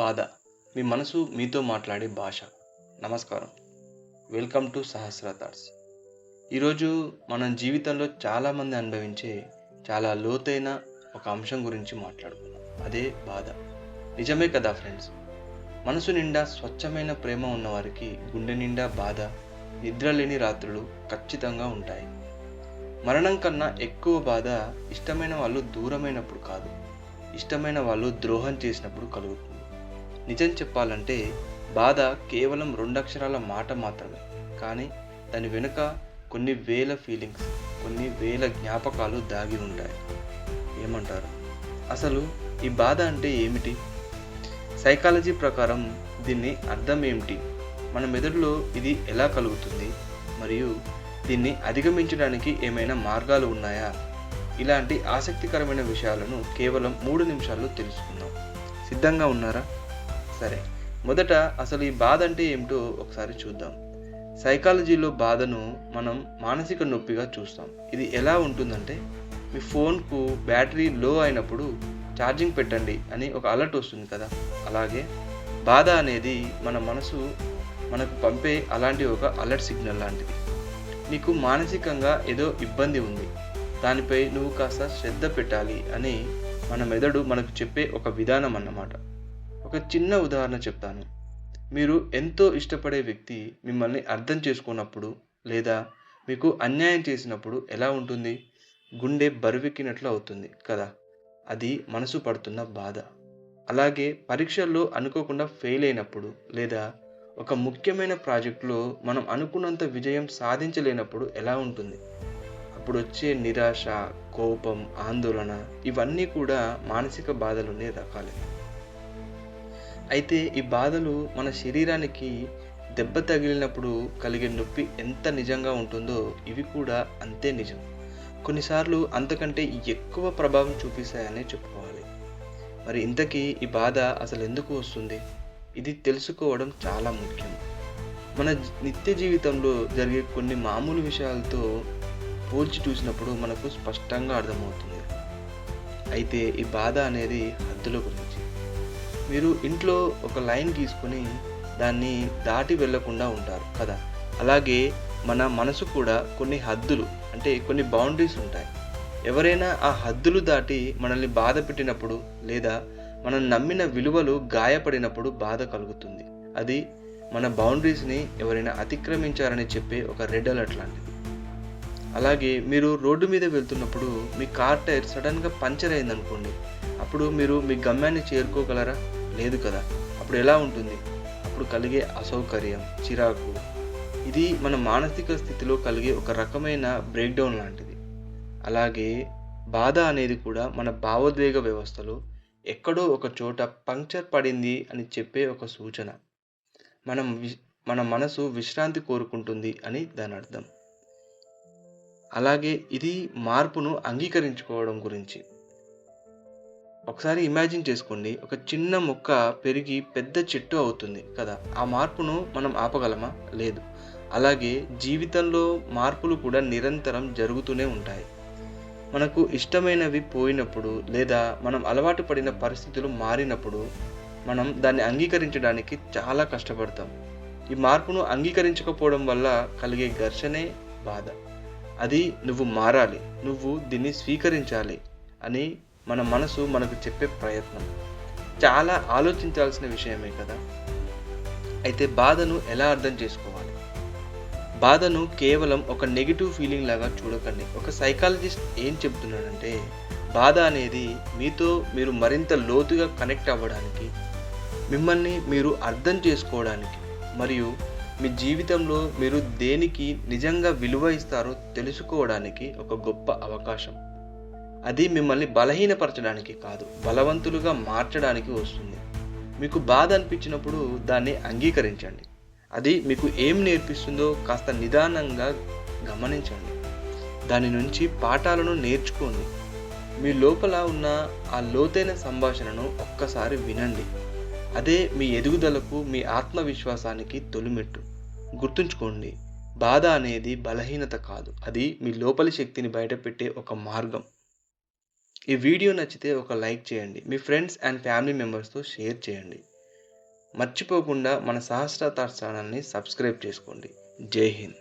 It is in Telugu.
బాధ. మీ మనసు మీతో మాట్లాడే భాష. నమస్కారం. Welcome to Sahasra thoughts. ఈరోజు మనం జీవితంలో చాలామంది అనుభవించే చాలా లోతైన ఒక అంశం గురించి మాట్లాడుకున్నాం అదే బాధ. నిజమే కదా ఫ్రెండ్స్? మనసు నిండా స్వచ్ఛమైన ప్రేమ ఉన్నవారికి గుండె నిండా బాధ నిద్రలేని రాత్రులు ఖచ్చితంగా ఉంటాయి. మరణం కన్నా ఎక్కువ బాధ ఇష్టమైన వాళ్ళు దూరమైనప్పుడు కాదు. ఇష్టమైన వాళ్ళు ద్రోహం చేసినప్పుడు కలుగుతుంది. నిజం చెప్పాలంటే బాధ కేవలం రెండక్షరాల మాట మాత్రమే. కానీ దాని వెనుక కొన్ని వేల ఫీలింగ్స్ కొన్ని వేల జ్ఞాపకాలు దాగి ఉంటాయి. ఏమంటారు? అసలు ఈ బాధ అంటే ఏమిటి? సైకాలజీ ప్రకారం దీన్ని అర్థం ఏమిటి? మన మెదడులో ఇది ఎలా కలుగుతుంది? మరియు దీన్ని అధిగమించడానికి ఏమైనా మార్గాలు ఉన్నాయా? ఇలాంటి ఆసక్తికరమైన విషయాలను కేవలం మూడు నిమిషాల్లో తెలుసుకుందాం. సిద్ధంగా ఉన్నారా? సరే మొదట అసలు ఈ బాధ అంటే ఏమిటో ఒకసారి చూద్దాం. సైకాలజీలో బాధను మనం మానసిక నొప్పిగా చూస్తాం. ఇది ఎలా ఉంటుందంటే మీ ఫోన్కు బ్యాటరీ లో అయినప్పుడు ఛార్జింగ్ పెట్టండి అని ఒక అలర్ట్ వస్తుంది కదా. అలాగే బాధ అనేది మన మనసు మనకు పంపే అలాంటి ఒక అలర్ట్ సిగ్నల్ లాంటిది. నీకు మానసికంగా ఏదో ఇబ్బంది ఉంది. దానిపై నువ్వు కాస్త శ్రద్ధ పెట్టాలి అని మన మెదడు మనకు చెప్పే ఒక విధానం అన్నమాట. ఒక చిన్న ఉదాహరణ చెప్తాను. మీరు ఎంతో ఇష్టపడే వ్యక్తి మిమ్మల్ని అర్థం చేసుకున్నప్పుడు లేదా మీకు అన్యాయం చేసినప్పుడు ఎలా ఉంటుంది? గుండె బరువెక్కినట్లు అవుతుంది కదా? అది మనసు పడుతున్న బాధ. అలాగే పరీక్షల్లో అనుకోకుండా ఫెయిల్ అయినప్పుడు లేదా ఒక ముఖ్యమైన ప్రాజెక్టులో మనం అనుకున్నంత విజయం సాధించలేనప్పుడు ఎలా ఉంటుంది? అప్పుడు వచ్చే నిరాశ కోపం ఆందోళన ఇవన్నీ కూడా మానసిక బాధలునే రకాలే అయితే ఈ బాధలు మన శరీరానికి దెబ్బ తగిలినప్పుడు కలిగే నొప్పి ఎంత నిజంగా ఉంటుందో ఇవి కూడా అంతే నిజం. కొన్నిసార్లు అంతకంటే ఎక్కువ ప్రభావం చూపిస్తాయనే చెప్పుకోవాలి. మరి ఇంతకీ ఈ బాధ అసలు ఎందుకు వస్తుంది? ఇది తెలుసుకోవడం చాలా ముఖ్యం. మన నిత్య జీవితంలో జరిగే కొన్ని మామూలు విషయాలతో పోల్చి చూసినప్పుడు మనకు స్పష్టంగా అర్థమవుతుంది. అయితే ఈ బాధ అనేది హద్దుల గురించి మీరు ఇంట్లో ఒక లైన్ గీసుకొని దాన్ని దాటి వెళ్ళకుండా ఉంటారు కదా. అలాగే మన మనసు కూడా కొన్ని హద్దులు అంటే కొన్ని బౌండరీస్ ఉంటాయి. ఎవరైనా ఆ హద్దులు దాటి మనల్ని బాధ పెట్టినప్పుడు లేదా మనం నమ్మిన విలువలు గాయపడినప్పుడు బాధ కలుగుతుంది. అది మన బౌండరీస్ని ఎవరైనా అతిక్రమించారని చెప్పే ఒక రెడ్ అలర్ట్ లాంటిది. అలాగే మీరు రోడ్డు మీద వెళ్తున్నప్పుడు మీ కార్ టైర్ సడన్గా పంచర్ అయిందనుకోండి అప్పుడు మీరు మీ గమ్యాన్ని చేరుకోగలరా? లేదు కదా. అప్పుడు ఎలా ఉంటుంది? అప్పుడు కలిగే అసౌకర్యం చిరాకు. ఇది మన మానసిక స్థితిలో కలిగే ఒక రకమైన బ్రేక్డౌన్ లాంటిది. అలాగే బాధ అనేది కూడా మన భావోద్వేగ వ్యవస్థలో ఎక్కడో ఒక చోట పంక్చర్ పడింది అని చెప్పే ఒక సూచన. మనం వి మన మనసు విశ్రాంతి కోరుకుంటుంది అని దాని అర్థం. అలాగే ఇది మార్పును అంగీకరించుకోవడం గురించి. ఒకసారి ఇమాజిన్ చేసుకోండి ఒక చిన్న మొక్క పెరిగి పెద్ద చెట్టు అవుతుంది కదా. ఆ మార్పును మనం ఆపగలమా? లేదు. అలాగే జీవితంలో మార్పులు కూడా నిరంతరం జరుగుతూనే ఉంటాయి. మనకు ఇష్టమైనవి పోయినప్పుడు లేదా మనం అలవాటు పడిన పరిస్థితులు మారినప్పుడు మనం దాన్ని అంగీకరించడానికి చాలా కష్టపడతాం. ఈ మార్పును అంగీకరించకపోవడం వల్ల కలిగే ఘర్షణే బాధ. అది నువ్వు మారాలి నువ్వు దీన్ని స్వీకరించాలి అని మన మనసు మనకు చెప్పే ప్రయత్నం. చాలా ఆలోచించాల్సిన విషయమే కదా. అయితే బాధను ఎలా అర్థం చేసుకోవాలి? బాధను కేవలం ఒక నెగిటివ్ ఫీలింగ్ లాగా చూడకండి. ఒక సైకాలజిస్ట్ ఏం చెప్తున్నాడంటే బాధ అనేది మీతో మీరు మరింత లోతుగా కనెక్ట్ అవ్వడానికి మిమ్మల్ని మీరు అర్థం చేసుకోవడానికి మరియు మీ జీవితంలో మీరు దేనికి నిజంగా విలువ ఇస్తారో తెలుసుకోవడానికి ఒక గొప్ప అవకాశం. అది మిమ్మల్ని బలహీనపరచడానికి కాదు బలవంతులుగా మార్చడానికి వస్తుంది. మీకు బాధ అనిపించినప్పుడు దాన్ని అంగీకరించండి. అది మీకు ఏం నేర్పిస్తుందో కాస్త నిదానంగా గమనించండి. దాని నుంచి పాఠాలను నేర్చుకోండి. మీ లోపల ఉన్న ఆ లోతైన సంభాషణను ఒక్కసారి వినండి. అదే మీ ఎదుగుదలకు మీ ఆత్మవిశ్వాసానికి తొలిమెట్టు. గుర్తుంచుకోండి బాధ అనేది బలహీనత కాదు. అది మీ లోపలి శక్తిని బయటపెట్టే ఒక మార్గం. ఈ వీడియో నచ్చితే ఒక లైక్ చేయండి. మీ ఫ్రెండ్స్ అండ్ ఫ్యామిలీ మెంబర్స్తో షేర్ చేయండి. మర్చిపోకుండా మన సహస్ర థాట్స్ ఛానల్ని సబ్స్క్రైబ్ చేసుకోండి. జై హింద్.